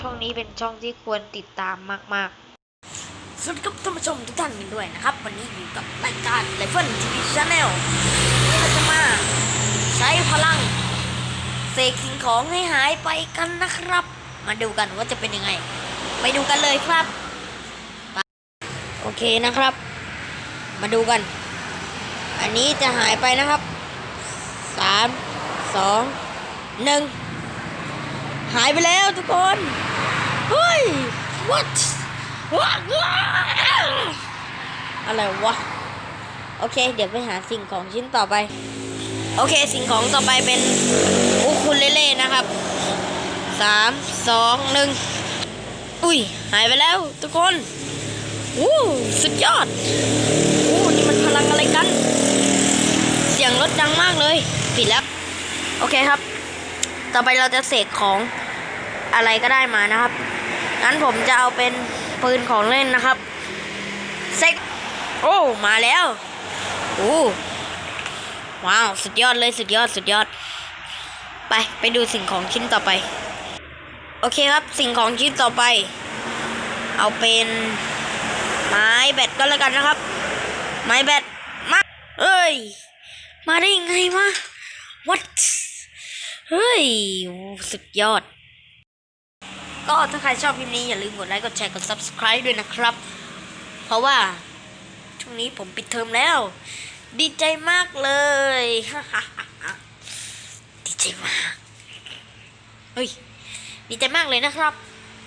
ช่องนี้เป็นช่องที่ควรติดตามมากสวัสดีครับท่านผู้ชมทุกท่านกันด้วยนะครับ วันนี้อยู่กับรายการ Level TV Channel วันนี้เราจะมาใช้พลังเสกสิ่งของให้หายไปกันนะครับ มาดูกันว่าจะเป็นยังไง ไปดูกันเลยครับ โอเคนะครับ มาดูกัน อันนี้จะหายไปนะครับสามสองหนึ่ง หายไปแล้วทุกคน เฮ้ย what อะไรวะ โอเค เดี๋ยวไปหาสิ่งของชิ้นต่อไป โอเค สิ่งของต่อไปเป็นอูคูเลเล่นะครับสามสองหนึ่งอุ้ย หายไปแล้วทุกคนวู้สุดยอดวู้นี่มันพลังอะไรกัน เสียงรถดังมากเลย ปิดแล้ว โอเคครับ ต่อไปเราจะเสกของ อะไรก็ได้มานะครับ งั้นผมจะเอาเป็นปืนของเล่นนะครับ เซ็ก โอ้ มาแล้วโอ้ว้าว สุดยอดเลย สุดยอด สุดยอด ไป ไปดูสิ่งของชิ้นต่อไป โอเคครับ สิ่งของชิ้นต่อไป เอาเป็นไม้แบตก็แล้วกันนะครับ ไม้แบต มา เอ้ย มาได้ยังไงวะ what เฮ้ย สุดยอด ก็ถ้าใครชอบคลิปนี้อย่าลืมกดไลค์กดแชร์กด subscribe ด้วยนะครับ เพราะว่าช่วงนี้ผมปิดเทอมแล้ว ดีใจมากเลยดีใจมากเฮ้ยดีใจมากเลยนะครับ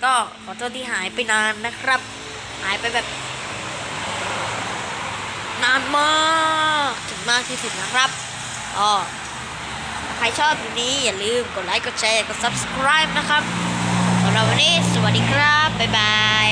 ก็ขอโทษที่หายไปนานนะครับ หายไปแบบ นานมากถึงมากที่สุดนะครับอ๋อใครชอบคลิปนี้อย่าลืมกดไลค์กดแชร์กด subscribe นะครับ รัวันนี้ สวัสดีครับ บ๊ายบาย